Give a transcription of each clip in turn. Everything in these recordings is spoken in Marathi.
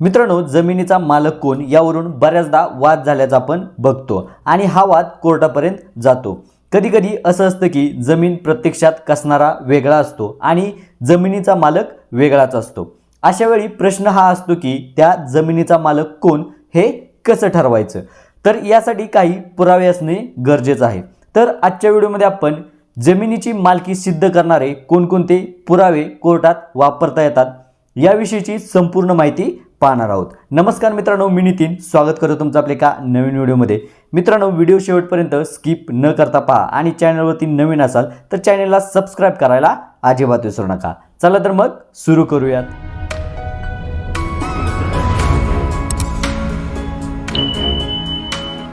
मित्रांनो जमिनीचा मालक कोण यावरून बऱ्याचदा वाद झाल्याचा आपण बघतो आणि हा वाद कोर्टापर्यंत जातो. कधीकधी असं असतं की जमीन प्रत्यक्षात कसणारा वेगळा असतो आणि जमिनीचा मालक वेगळाच असतो. अशा वेळी प्रश्न हा असतो की त्या जमिनीचा मालक कोण हे कसं ठरवायचं? तर यासाठी काही पुरावे असणे गरजेचं आहे. तर आजच्या व्हिडिओमध्ये आपण जमिनीची मालकी सिद्ध करणारे कोणकोणते पुरावे कोर्टात वापरता येतात याविषयीची संपूर्ण माहिती पाहणार आहोत. नमस्कार मित्रांनो मी नितीन. स्वागत करतो तुमचं आपल्या एका नवीन व्हिडिओमध्ये. मित्रांनो व्हिडिओ शेवटपर्यंत स्किप न करता पहा आणि चॅनलवरती नवीन असाल तर चॅनलला सबस्क्राईब करायला अजिबात विसरू नका. चला तर मग सुरू करूयात.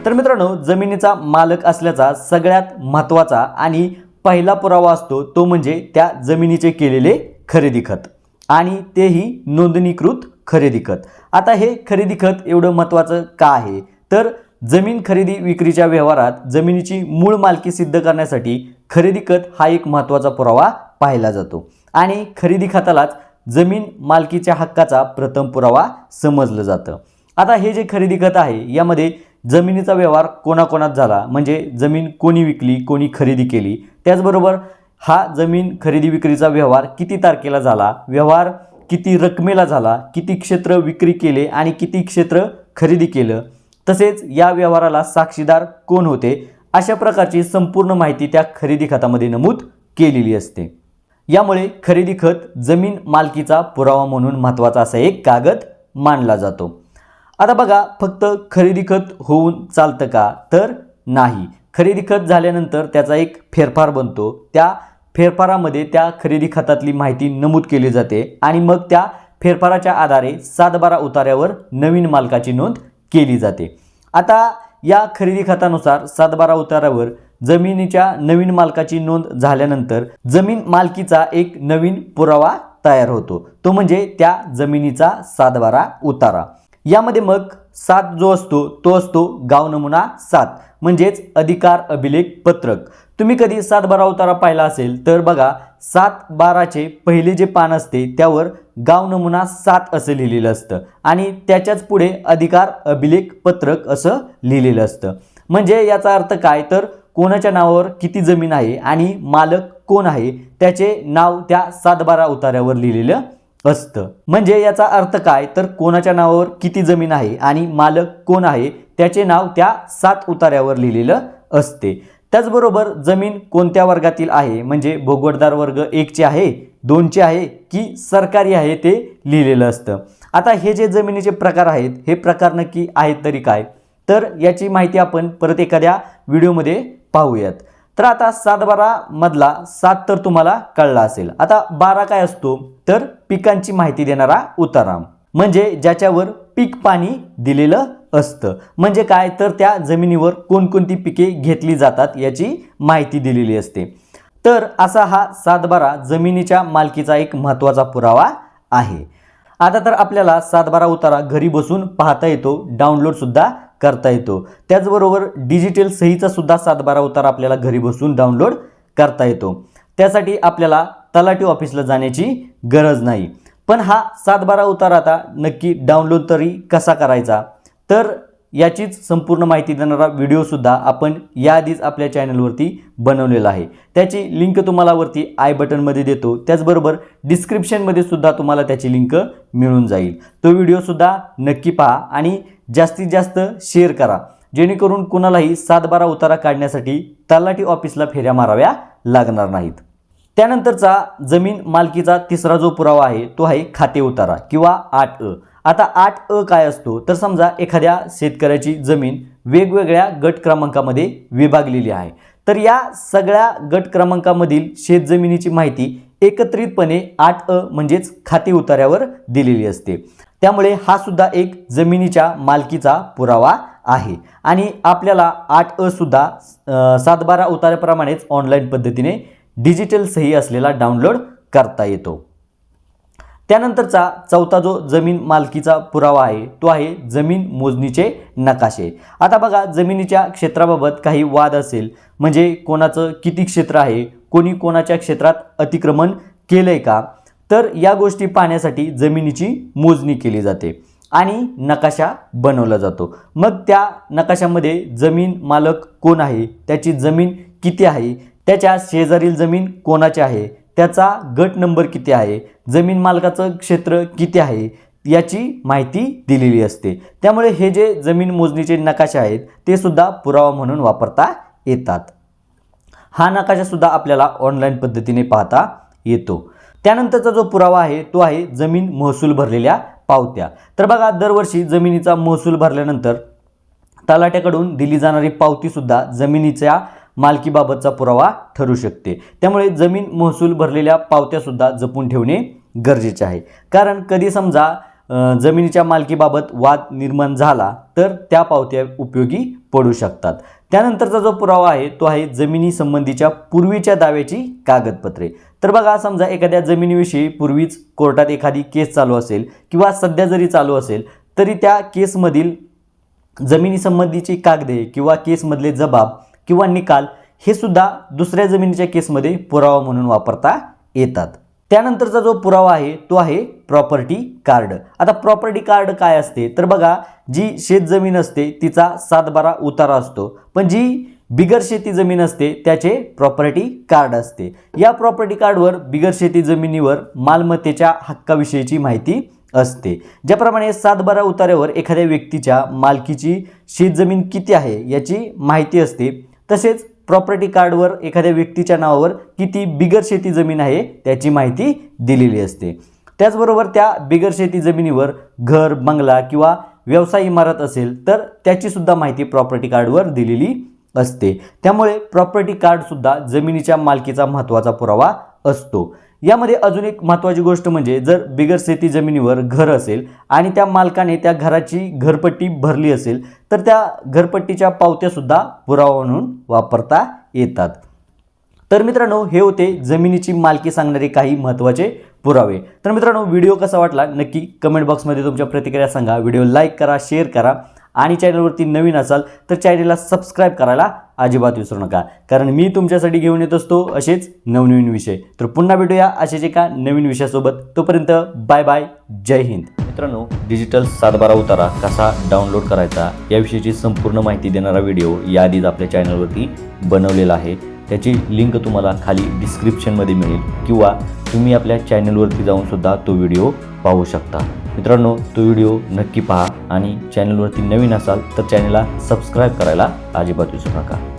तर मित्रांनो जमिनीचा मालक असल्याचा सगळ्यात महत्त्वाचा आणि पहिला पुरावा असतो तो म्हणजे त्या जमिनीचे केलेले खरेदी खत. आणि तेही नोंदणीकृत खरेदी खत. आता हे खरेदी खत एवढं महत्त्वाचं का आहे? तर जमीन खरेदी विक्रीच्या व्यवहारात जमिनीची मूळ मालकी सिद्ध करण्यासाठी खरेदी खत हा एक महत्त्वाचा पुरावा पाहिला जातो. आणि खरेदी खतालाच जमीन मालकीच्या हक्काचा प्रथम पुरावा समजलं जातं. आता हे जे खरेदी खत आहे यामध्ये जमिनीचा व्यवहार कोणाकोणात झाला? म्हणजे जमीन कोणी विकली कोणी खरेदी केली? त्याचबरोबर हा जमीन खरेदी विक्रीचा व्यवहार किती तारखेला झाला? व्यवहार किती रकमेला झाला किती क्षेत्र विक्री केले आणि किती क्षेत्र खरेदी केलं तसेच या व्यवहाराला साक्षीदार कोण होते अशा प्रकारची संपूर्ण माहिती त्या खरेदी खतामध्ये नमूद केलेली असते. यामुळे खरेदी खत जमीन मालकीचा पुरावा म्हणून महत्त्वाचा असा एक कागद मानला जातो. आता बघा फक्त खरेदी खत होऊन चालतं का? तर नाही. खरेदी खत झाल्यानंतर त्याचा एक फेरफार बनतो. त्या फेरफारामध्ये त्या खरेदी खतातली माहिती नमूद केली जाते आणि मग त्या फेरफाराच्या आधारे सातबारा उतार्यावर नवीन मालकाची नोंद केली जाते. आता या खरेदी खतानुसार सातबारा उतारावर जमिनीच्या नवीन मालकाची नोंद झाल्यानंतर जमीन मालकीचा एक नवीन पुरावा तयार होतो. तो म्हणजे त्या जमिनीचा सातबारा उतारा. यामध्ये मग सात जो असतो तो असतो गाव नमुना सात म्हणजेच अधिकार अभिलेख पत्रक. तुम्ही कधी सात बारा उतारा पाहिला असेल तर बघा सात बाराचे पहिले जे पान असते त्यावर गाव नमुना सात असं लिहिलेलं असतं. आणि त्याच्याच पुढे अधिकार अभिलेख पत्रक असं लिहिलेलं असतं. म्हणजे याचा अर्थ काय? तर कोणाच्या नावावर किती जमीन आहे आणि मालक कोण आहे त्याचे नाव त्या सातबारा उताऱ्यावर उतार्यावर लिहिलेलं असतं. म्हणजे याचा अर्थ काय? तर कोणाच्या नावावर किती जमीन आहे आणि मालक कोण आहे त्याचे नाव त्या सात उतार्यावर लिहिलेलं असते. त्याचबरोबर जमीन कोणत्या वर्गातील आहे? म्हणजे भोगवटदार वर्ग एकचे आहे दोनचे आहे की सरकारी आहे ते लिहिलेलं असतं. आता हे जे जमिनीचे प्रकार आहेत हे प्रकार नक्की आहेत तरी काय? तर याची माहिती आपण परत एखाद्या व्हिडिओमध्ये पाहूयात. तर आता सात बारा मधला सात तर तुम्हाला कळला असेल. आता बारा काय असतो? तर पिकांची माहिती देणारा उताराम. म्हणजे ज्याच्यावर पीक पाणी दिलेलं असतं. म्हणजे काय? तर त्या जमिनीवर कोणकोणती पिके घेतली जातात याची माहिती दिलेली असते. तर असा हा सातबारा जमिनीच्या मालकीचा एक महत्त्वाचा पुरावा आहे. आता तर आपल्याला सातबारा उतारा घरी बसून पाहता येतो डाउनलोडसुद्धा करता येतो. त्याचबरोबर डिजिटल सहीचा सुद्धा सातबारा उतारा आपल्याला घरी बसून डाउनलोड करता येतो. त्यासाठी आपल्याला तलाठी ऑफिसला जाण्याची गरज नाही. पण हा सातबारा उतारा आता नक्की डाउनलोड तरी कसा करायचा? तर याचीच संपूर्ण माहिती देणारा व्हिडिओसुद्धा आपण याआधीच आपल्या चॅनलवरती बनवलेला आहे. त्याची लिंक तुम्हाला वरती आय बटनमध्ये देतो. त्याचबरोबर डिस्क्रिप्शनमध्ये सुद्धा तुम्हाला त्याची लिंक मिळून जाईल. तो व्हिडिओसुद्धा नक्की पहा आणि जास्तीत जास्त शेअर करा. जेणेकरून कुणालाही सातबारा उतारा काढण्यासाठी तलाठी ऑफिसला फेऱ्या माराव्या लागणार नाहीत. त्यानंतरचा जमीन मालकीचा तिसरा जो पुरावा आहे तो आहे खाते उतारा किंवा आठ अ. आता आठ अ काय असतो? तर समजा एखाद्या शेतकऱ्याची जमीन वेगवेगळ्या गट क्रमांकामध्ये विभागलेली आहे. तर या सगळ्या गट क्रमांकामधील शेतजमिनीची माहिती एकत्रितपणे आठ अ म्हणजेच खाते उतार्यावर दिलेली असते. त्यामुळे हा सुद्धा एक जमिनीच्या मालकीचा पुरावा आहे. आणि आपल्याला आठ अ सुद्धा सातबारा उतार्याप्रमाणेच ऑनलाईन पद्धतीने डिजिटल सही असलेला डाउनलोड करता येतो. त्यानंतरचा चौथा जो जमीन मालकीचा पुरावा आहे तो आहे जमीन मोजणीचे नकाशे. आता बघा जमिनीच्या क्षेत्राबाबत काही वाद असेल म्हणजे कोणाचं किती क्षेत्र आहे कोणी कोणाच्या क्षेत्रात अतिक्रमण केलं आहे का? तर या गोष्टी पाहण्यासाठी जमिनीची मोजणी केली जाते आणि नकाशा बनवला जातो. मग त्या नकाशामध्ये जमीन मालक कोण आहे? त्याची जमीन किती आहे? त्याच्या शेजारील जमीन कोणाची आहे? त्याचा गट नंबर किती आहे? जमीन मालकाचं क्षेत्र किती आहे? याची माहिती दिलेली असते. त्यामुळे हे जे जमीन मोजणीचे नकाशे आहेत ते सुद्धा पुरावा म्हणून वापरता येतात. हा नकाशासुद्धा आपल्याला ऑनलाईन पद्धतीने पाहता येतो. त्यानंतरचा जो पुरावा आहे तो आहे जमीन महसूल भरलेल्या पावत्या. तर बघा दरवर्षी जमिनीचा महसूल भरल्यानंतर तलाट्याकडून दिली जाणारी पावतीसुद्धा जमिनीच्या मालकीबाबतचा पुरावा ठरू शकते. त्यामुळे जमीन महसूल भरलेल्या पावत्यासुद्धा जपून ठेवणे गरजेचे आहे. कारण कधी समजा जमिनीच्या मालकीबाबत वाद निर्माण झाला तर त्या पावत्या उपयोगी पडू शकतात. त्यानंतरचा जो पुरावा आहे तो आहे जमिनी संबंधीच्या पूर्वीच्या दाव्याची कागदपत्रे. तर बघा समजा एखाद्या जमिनीविषयी पूर्वीच कोर्टात एखादी केस चालू असेल किंवा सध्या जरी चालू असेल तरी त्या केसमधील जमिनीसंबंधीची कागदे किंवा केसमधले जबाब किंवा निकाल हे सुद्धा दुसऱ्या जमिनीच्या केसमध्ये पुरावा म्हणून वापरता येतात. त्यानंतरचा जो पुरावा आहे तो आहे प्रॉपर्टी कार्ड आता प्रॉपर्टी कार्ड काय असते? तर बघा जी शेतजमीन असते तिचा सातबारा उतारा असतो. पण जी बिगर शेती जमीन असते त्याचे प्रॉपर्टी कार्ड असते. या प्रॉपर्टी कार्डवर बिगर शेती जमिनीवर मालमत्तेच्या हक्काविषयीची माहिती असते. ज्याप्रमाणे सातबारा उतार्यावर एखाद्या व्यक्तीच्या मालकीची शेतजमीन किती आहे याची माहिती असते. तसेच प्रॉपर्टी कार्डवर एखाद्या व्यक्तीच्या नावावर किती बिगर शेती जमीन आहे त्याची माहिती दिलेली असते. त्याचबरोबर त्या बिगर शेती जमिनीवर घर बंगला किंवा व्यवसाय इमारत असेल तर त्याची सुद्धा माहिती प्रॉपर्टी कार्डवर दिलेली असते. त्यामुळे प्रॉपर्टी कार्डसुद्धा जमिनीच्या मालकीचा महत्त्वाचा पुरावा असतो. यामध्ये अजून एक महत्त्वाची गोष्ट म्हणजे जर बिगर शेती जमिनीवर घर असेल आणि त्या मालकाने त्या घराची घरपट्टी भरली असेल तर त्या घरपट्टीच्या पावत्यासुद्धा पुरावा म्हणून वापरता येतात. तर मित्रांनो हे होते जमिनीची मालकी सांगणारे काही महत्त्वाचे पुरावे. तर मित्रांनो व्हिडिओ कसा वाटला नक्की कमेंट बॉक्समध्ये तुमच्या प्रतिक्रिया सांगा. व्हिडिओ लाईक करा शेअर करा. आणि चॅनलवरती नवीन असाल तर चॅनलला सबस्क्राईब करायला अजिबात विसरू नका. कारण मी तुमच्यासाठी घेऊन येत असतो असेच नवनवीन विषय. तर पुन्हा भेटूया असेच एका नवीन विषयासोबत. तोपर्यंत बाय बाय जय हिंद. मित्रांनो डिजिटल सातबारा उतारा कसा डाउनलोड करायचा याविषयीची संपूर्ण माहिती देणारा व्हिडिओ याआधीच आपल्या चॅनलवरती बनवलेला आहे. त्याची लिंक तुम्हाला खाली डिस्क्रिप्शनमध्ये मिळेल. किंवा तुम्ही आपल्या चॅनलवरती जाऊन सुद्धा तो व्हिडिओ पाहू शकता. मित्रांनो तो व्हिडिओ नक्की पहा आणि चॅनलवरती नवीन असाल तर चॅनलला सबस्क्राईब करायला अजिबात विसरू नका.